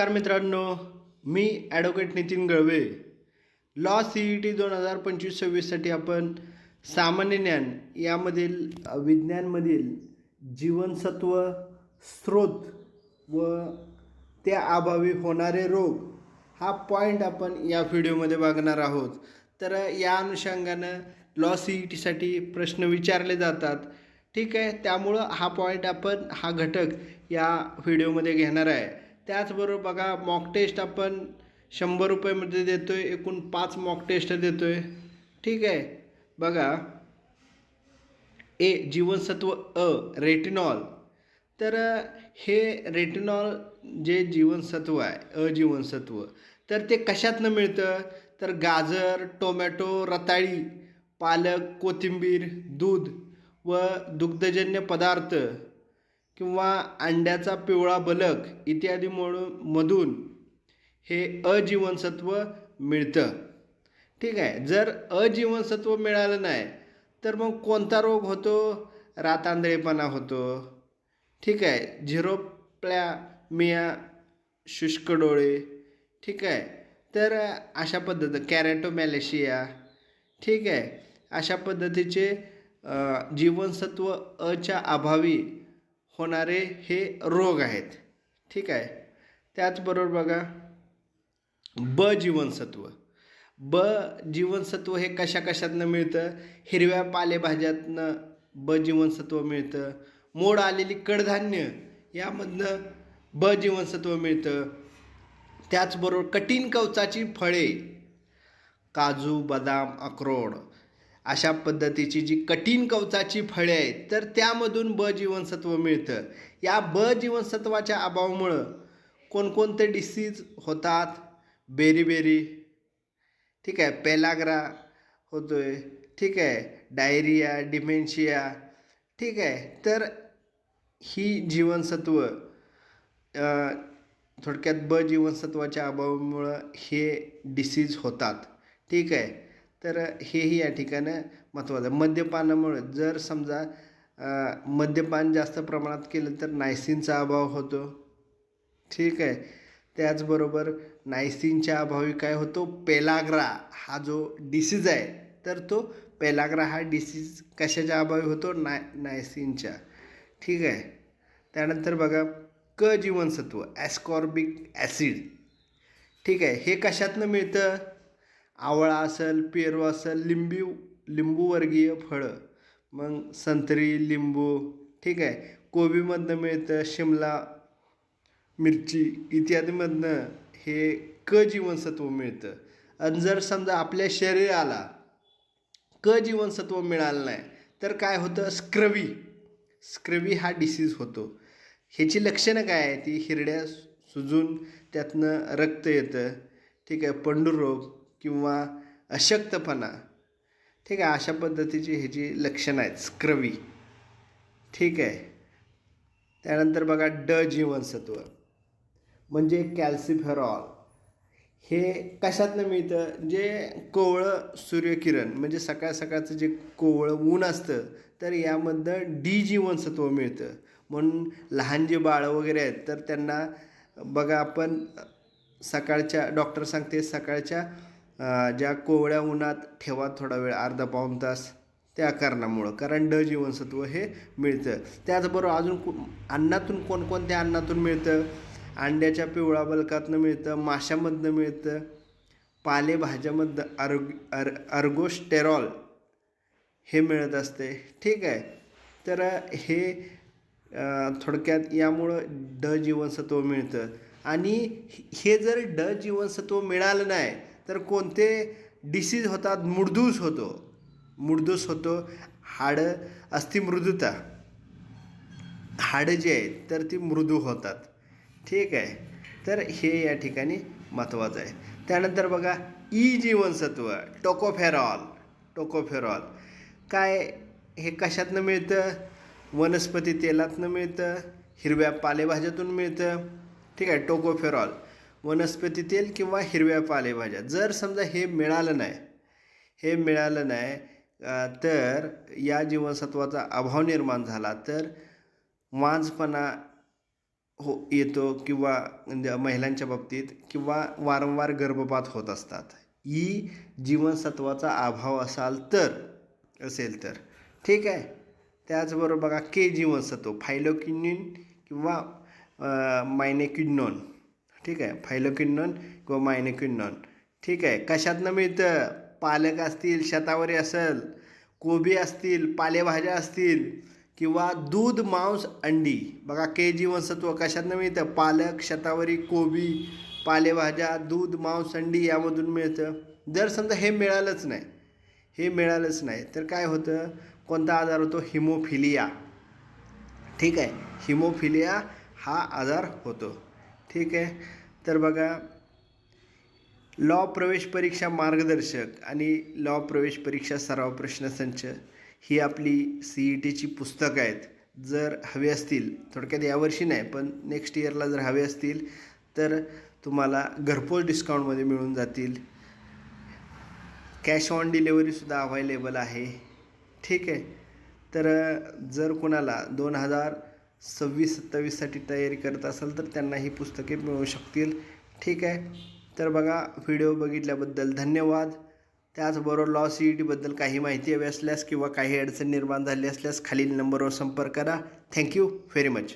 नमस्कार मित्रांनो मी advocate Nitin Galve. Law C E T दोन हजार पंचवीस सव्वीससाठी आपण सामान्य ज्ञान यामधील विज्ञानमधील जीवनसत्व स्रोत व त्या अभावी होणारे रोग हा पॉईंट आपण या व्हिडिओमध्ये बघणार आहोत. तर या अनुषंगानं लॉ सी ई टीसाठी प्रश्न विचारले जातात. ठीक आहे त्यामुळं हा पॉईंट आपण हा घटक या व्हिडिओमध्ये घेणार आहे. त्याचबरोबर बघा मॉक टेस्ट आपण शंभर रुपयामध्ये देतो आहे एकूण पाच मॉक टेस्ट देतो आहे ठीक आहे? बघा. ए जीवनसत्व अ रेटिनॉल तर हे रेटिनॉल जे जीवनसत्व आहे अजीवनसत्व तर ते कशातनं मिळतं? तर गाजर टोमॅटो रताळी पालक कोथिंबीर दूध व दुग्धजन्य पदार्थ. किंवा अंड्याचा पिवळा बलक इत्यादी म्हणून मधून हे अजीवनसत्व मिळतं. ठीक आहे. जर अजीवनसत्व मिळालं नाही तर मग कोणता रोग होतो? रातांदळेपणा होतो. ठीक आहे. झिरोप्ल्या मिया शुष्क डोळे. ठीक आहे. तर अशा पद्धत कॅरेटोमॅलेशिया. ठीक आहे. अशा पद्धतीचे जीवनसत्व अच्या अभावी होणारे हे रोग आहेत. ठीक आहे? त्याचबरोबर बघा ब जीवनसत्व. ब जीवनसत्व हे कशा कशातनं मिळतं? हिरव्या पालेभाज्यातनं ब जीवनसत्व मिळतं. मोड आलेली कडधान्य यामधनं ब जीवनसत्व मिळतं. त्याचबरोबर कठीण कवचाची फळे काजू बदाम अक्रोड. अशा पद्धतीची जी कठीण कवचाची फळे आहेत तर त्यामधून ब जीवनसत्व मिळतं. या ब जीवनसत्वाच्या अभावामुळं कोणकोणते डिसीज होतात? बेरी ठीक आहे पेलाग्रा आहे ठीक आहे डायरिया डिमेन्शिया ठीक आहे तर ही जीवनसत्व थोडक्यात ब जीवनसत्वाच्या अभावामुळं हे डिसीज होतात. ठीक आहे तर हेही या ठिकाणी महत्त्वाचं आहे. मद्यपानामुळे जर समजा मद्यपान जास्त प्रमाणात केलं तर नायसिनचा अभाव होतो. ठीक आहे. त्याचबरोबर नायसिनच्या अभावी काय होतो? पेलाग्रा हा जो डिसीज आहे तर तो पेलाग्रा हा डिसीज कशाच्या अभावी होतो? नाय नायसिनच्या. ठीक आहे. त्यानंतर बघा क जीवनसत्व ॲस्कॉर्बिक ॲसिड ठीक आहे. हे कशातनं मिळतं? आवळा असेल पेरू असेल लिंबू लिंबूवर्गीय फळं. मग संत्री लिंबू ठीक आहे. कोबीमधनं मिळतं शिमला मिरची इत्यादीमधनं हे क जीवनसत्व मिळतं. आणि जर समजा आपल्या शरीराला क जीवनसत्व मिळालं नाही तर काय होतं? स्क्रवी. स्क्रवी हा डिसीज होतो. ह्याची लक्षणं काय आहे ती हिरड्या सुजून त्यातनं रक्त येतं. ठीक आहे पंडुरोग किंवा अशक्तपणा ठीक आहे अशा पद्धतीची ह्याची लक्षणं आहेत स्क्रवी ठीक आहे. त्यानंतर बघा ड जीवनसत्व म्हणजे कॅल्सिफेरॉल. हे कशातनं मिळतं? जे कोवळं सूर्यकिरण म्हणजे सकाळ सकाळचं जे कोवळं ऊन असतं तर यामधनं डी जीवनसत्व मिळतं. म्हणून लहान जे बाळं वगैरे आहेत तर त्यांना बघा आपण सकाळच्या डॉक्टर सांगते सकाळच्या ज्या कोवळ्या उन्हात ठेवा थोडा वेळ अर्धा पाऊण तास त्या कारणामुळं. कारण ड जीवनसत्व हे मिळतं. त्याचबरोबर अजून अन्नातून कोणकोणत्या अन्नातून मिळतं? अंड्याच्या पिवळा बलकातनं मिळतं माशामधनं मिळतं पालेभाज्यामधनं अर्ग अर अर्गोस्टेरॉल हे मिळत असते. ठीक आहे? तर हे थोडक्यात यामुळं ड जीवनसत्व मिळतं. आणि हे जर ड जीवनसत्व मिळालं नाही तर कोणते डिसीज होतात? मुडदूस होतो. मुडदूस होतो. हाडं अस्थिमृदुता. हाडं जे आहेत तर ती मृदू होतात. ठीक आहे? तर हे या ठिकाणी महत्त्वाचं आहे. त्यानंतर बघा ई जीवनसत्व टोकोफेरॉल. टोकोफेरॉल. काय हे कशातनं मिळतं? वनस्पती तेलातनं मिळतं. हिरव्या पालेभाज्यातून मिळतं. ठीक आहे? टोकोफेरॉल. वनस्पती तेल किंवा हिरव्या पालेभाज्या. जर समजा हे मिळालं नाही हे मिळालं नाही तर या जीवनसत्वाचा अभाव निर्माण झाला तर मांजपणा हो येतो किंवा म्हणजे महिलांच्या बाबतीत किंवा वारंवार गर्भपात होत असतात. ही जीवनसत्वाचा अभाव असाल तर असेल तर. ठीक आहे? त्याचबरोबर बघा के जीवनसत्व फायलोकिन्युन किंवा मायनेक्युनॉन ठीक आहे. फायलोक्विनॉन किंवा मायनोक्विनॉन ठीक आहे. कशातनं मिळतं? पालक असतील शेतावरी असेल कोबी असतील पालेभाज्या असतील किंवा दूध मांस अंडी. बघा के जीवनसत्व कशातनं मिळतं? पालक शतावरी कोबी पालेभाज्या दूध मांस अंडी यामधून मिळतं. जर समजा हे मिळालंच नाही हे मिळालंच नाही तर काय होतं? कोणता आजार होतो? हिमोफिलिया. ठीक आहे. हिमोफिलिया हा आजार होतो. ठीक आहे. तर बघा लॉ प्रवेश परीक्षा मार्गदर्शक आणि लॉ प्रवेश परीक्षा सराव प्रश्नसंच ही आपली सी ई टीची पुस्तकं आहेत. जर हवी असतील थोडक्यात यावर्षी नाही पण नेक्स्ट इयरला जर हवे असतील तर तुम्हाला घरपोच डिस्काउंटमध्ये मिळून जातील. कॅश ऑन डिलेवरीसुद्धा अवेलेबल आहे. ठीक आहे. तर जर कोणाला दोन हजार सव्वीस सत्तावीससाठी तयारी करत असाल तर त्यांना ही पुस्तके मिळू शकतील. ठीक आहे. तर बघा व्हिडिओ बघितल्याबद्दल धन्यवाद. त्याचबरोबर लॉ सी ई टीबद्दल काही माहिती हवी असल्यास किंवा काही अडचण निर्माण झाली असल्यास खालील नंबरवर संपर्क करा. Thank you very much